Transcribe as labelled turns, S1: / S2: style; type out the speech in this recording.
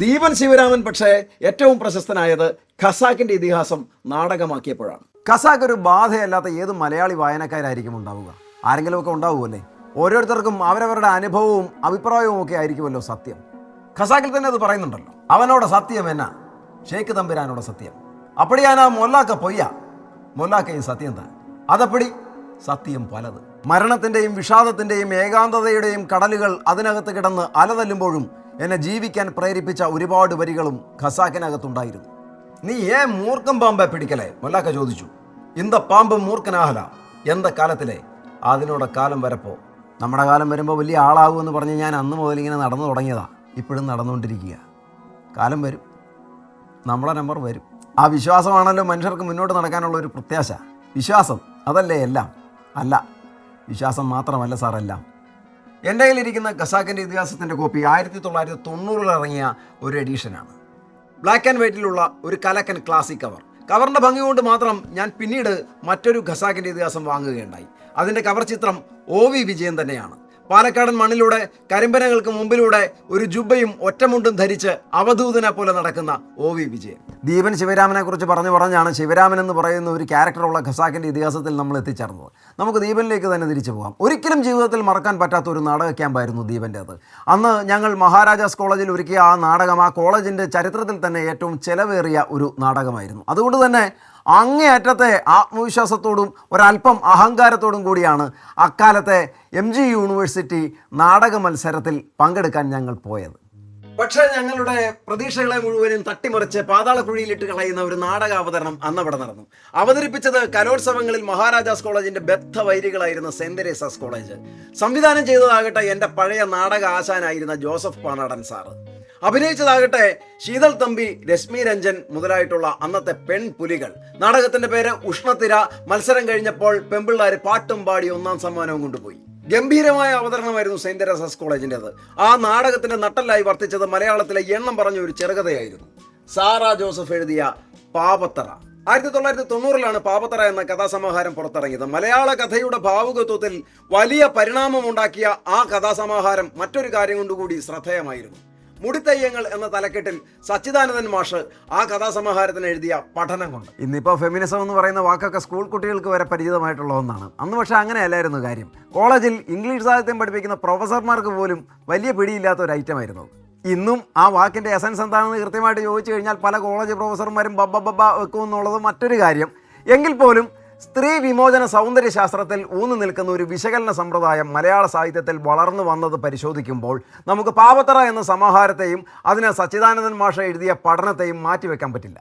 S1: ദീപൻ ശിവരാമൻ പക്ഷേ ഏറ്റവും പ്രശസ്തനായത് ഖസാക്കിന്റെ ഇതിഹാസം നാടകമാക്കിയപ്പോഴാണ്.
S2: ഖസാക്ക് ഒരു ബാധയല്ലാത്ത ഏത് മലയാളി വായനക്കാരായിരിക്കും ഉണ്ടാവുക? ആരെങ്കിലുമൊക്കെ ഉണ്ടാവുമല്ലേ? ഓരോരുത്തർക്കും അവരവരുടെ അനുഭവവും അഭിപ്രായവും ഒക്കെ ആയിരിക്കുമല്ലോ സത്യം. ഖസാക്കിൽ തന്നെ അത് പറയുന്നുണ്ടല്ലോ. അവനോട് സത്യം എന്നാ? ഷേക്ക് തമ്പുരാനോട് സത്യം. അപ്പടിയാനാ മൊല്ലാക്ക പൊയ്യ. മൊല്ലാക്കയും സത്യം താൻ. അതപ്പടി? സത്യം പലത്. മരണത്തിന്റെയും വിഷാദത്തിന്റെയും ഏകാന്തതയുടെയും കടലുകൾ അതിനകത്ത് കിടന്ന് അലതല്ലുമ്പോഴും എന്നെ ജീവിക്കാൻ പ്രേരിപ്പിച്ച ഒരുപാട് വരികളും ഖസാക്കിനകത്തുണ്ടായിരുന്നു. നീ ഏ മൂർഖം പാമ്പെ പിടിക്കലേ? മൊല്ലാക്ക ചോദിച്ചു. ഇന്ത പാമ്പ് മൂർക്കനാഹല എന്ത കാലത്തിലെ? അതിനോട് കാലം വരപ്പോ? നമ്മുടെ കാലം വരുമ്പോൾ വലിയ ആളാകുമെന്ന് പറഞ്ഞ് ഞാൻ അന്ന് മുതൽ ഇങ്ങനെ നടന്നു തുടങ്ങിയതാ. ഇപ്പോഴും നടന്നുകൊണ്ടിരിക്കുക. കാലം വരും. നമ്മളെ നമ്പർ വരും. ആ വിശ്വാസമാണല്ലോ മനുഷ്യർക്ക് മുന്നോട്ട് നടക്കാനുള്ള ഒരു പ്രത്യാശ. വിശ്വാസം. അതല്ലേ എല്ലാം? അല്ല. വിശ്വാസം മാത്രമല്ല സാറല്ല. എന്റെ കയ്യിലിരിക്കുന്ന ഖസാക്കിന്റെ ഇതിഹാസത്തിന്റെ കോപ്പി ആയിരത്തി തൊള്ളായിരത്തി തൊണ്ണൂറിൽ ഇറങ്ങിയ ഒരു എഡീഷനാണ്. ബ്ലാക്ക് ആൻഡ് വൈറ്റിലുള്ള ഒരു കലക്കൻ ക്ലാസിക് കവർ കവറിന്റെ ഭംഗി കൊണ്ട് മാത്രം ഞാൻ പിന്നീട് മറ്റൊരു ഖസാക്കിന്റെ ഇതിഹാസം വാങ്ങുകയുണ്ടായി. അതിന്റെ കവർ ചിത്രം ഒ വി വിജയൻ തന്നെയാണ്. പാലക്കാടൻ മണ്ണിലൂടെ കരിമ്പനകൾക്ക് മുമ്പിലൂടെ ഒരു ജുബയും ഒറ്റമുണ്ടും ധരിച്ച് അവധൂതനെ പോലെ നടക്കുന്ന ഒ വി വിജയൻ. ദീപൻ ശിവരാമനെ കുറിച്ച് പറഞ്ഞു പറഞ്ഞാണ് ശിവരാമൻ എന്ന് പറയുന്ന ഒരു ക്യാരക്ടറുള്ള ഖസാക്കിന്റെ ഇതിഹാസത്തിൽ നമ്മൾ എത്തിച്ചേർന്നത്. നമുക്ക് ദീപനിലേക്ക് തന്നെ തിരിച്ചു പോകാം. ഒരിക്കലും ജീവിതത്തിൽ മറക്കാൻ പറ്റാത്ത ഒരു നാടക ക്യാമ്പായിരുന്നു ദീപന്റേത് അന്ന് ഞങ്ങൾ മഹാരാജാസ് കോളേജിൽ ഒരുക്കിയ ആ നാടകം ആ കോളേജിന്റെ ചരിത്രത്തിൽ തന്നെ ഏറ്റവും ചെലവേറിയ ഒരു നാടകമായിരുന്നു. അതുകൊണ്ട് തന്നെ അങ്ങേയറ്റത്തെ ആത്മവിശ്വാസത്തോടും ഒരല്പം അഹങ്കാരത്തോടും കൂടിയാണ് അക്കാലത്തെ എം ജി യൂണിവേഴ്സിറ്റി നാടക മത്സരത്തിൽ പങ്കെടുക്കാൻ ഞങ്ങൾ പോയത്. പക്ഷേ ഞങ്ങളുടെ പ്രതീക്ഷകളെ മുഴുവനും തട്ടിമറിച്ച് പാതാളക്കുഴിയിലിട്ട് കളയുന്ന ഒരു നാടക അവതരണം അന്നവിടെ നടന്നു. അവതരിപ്പിച്ചത് കലോത്സവങ്ങളിൽ മഹാരാജാസ് കോളേജിന്റെ ബദ്ധ വൈരികളായിരുന്ന സെന്റ് തെരേസാസ് കോളേജ്. സംവിധാനം ചെയ്തതാകട്ടെ എന്റെ പഴയ നാടക ആശാനായിരുന്ന ജോസഫ് പാണാടൻ സാറ്. അഭിനയിച്ചതാകട്ടെ ശീതൾ തമ്പി രശ്മി രഞ്ജൻ മുതലായിട്ടുള്ള അന്നത്തെ പെൺപുലികൾ. നാടകത്തിന്റെ പേര് ഉഷ്ണത്തിര. മത്സരം കഴിഞ്ഞപ്പോൾ പെമ്പിള്ളാര് പാട്ടും പാടി ഒന്നാം സമ്മാനവും കൊണ്ടുപോയി. ഗംഭീരമായ അവതരണമായിരുന്നു സെന്റ് തെരേസാസ് കോളേജിന്റെത് ആ നാടകത്തിന്റെ നട്ടലായി വർത്തിച്ചത് മലയാളത്തിലെ എണ്ണം പറഞ്ഞ ഒരു ചെറുകഥയായിരുന്നു. സാറ ജോസഫ് എഴുതിയ പാപത്തറ. ആയിരത്തി തൊള്ളായിരത്തി തൊണ്ണൂറിലാണ് പാപത്തറ എന്ന കഥാസമാഹാരം പുറത്തിറങ്ങിയത്. മലയാള കഥയുടെ ഭാവുകത്വത്തിൽ വലിയ പരിണാമമുണ്ടാക്കിയ ആ കഥാസമാഹാരം മറ്റൊരു കാര്യം കൊണ്ടുകൂടി ശ്രദ്ധേയമായിരുന്നു. മുടിത്തയ്യങ്ങൾ എന്ന തലക്കെട്ടിൽ സച്ചിദാനന്ദൻ മാഷ് ആ കഥാസമാഹാരത്തിന് എഴുതിയ പഠനം കൊണ്ട്. ഇന്നിപ്പോൾ ഫെമിനിസം എന്ന് പറയുന്ന വാക്കൊക്കെ സ്കൂൾ കുട്ടികൾക്ക് വരെ പരിചിതമായിട്ടുള്ള ഒന്നാണ്. അന്ന് പക്ഷേ അങ്ങനെയല്ലായിരുന്നു കാര്യം. കോളേജിൽ ഇംഗ്ലീഷ് സാഹിത്യം പഠിപ്പിക്കുന്ന പ്രൊഫസർമാർക്ക് പോലും വലിയ പിടിയില്ലാത്ത ഒരു ഐറ്റം ആയിരുന്നു. ഇന്നും ആ വാക്കിന്റെ എസൻസ് എന്താണെന്ന് കൃത്യമായിട്ട് ചോദിച്ചു കഴിഞ്ഞാൽ പല കോളേജ് പ്രൊഫസർമാരും ബബ്ബ ബബ്ബ വെക്കും എന്നുള്ളത് മറ്റൊരു കാര്യം. എങ്കിൽ പോലും സ്ത്രീ വിമോചന സൗന്ദര്യ ശാസ്ത്രത്തിൽ ഊന്നു നിൽക്കുന്ന ഒരു വിശകലന സമ്പ്രദായം മലയാള സാഹിത്യത്തിൽ വളർന്നു വന്നത് പരിശോധിക്കുമ്പോൾ നമുക്ക് പാവത്തറ എന്ന സമാഹാരത്തെയും അതിന് സച്ചിദാനന്ദൻ മാഷ എഴുതിയ പഠനത്തെയും മാറ്റിവെക്കാൻ പറ്റില്ല.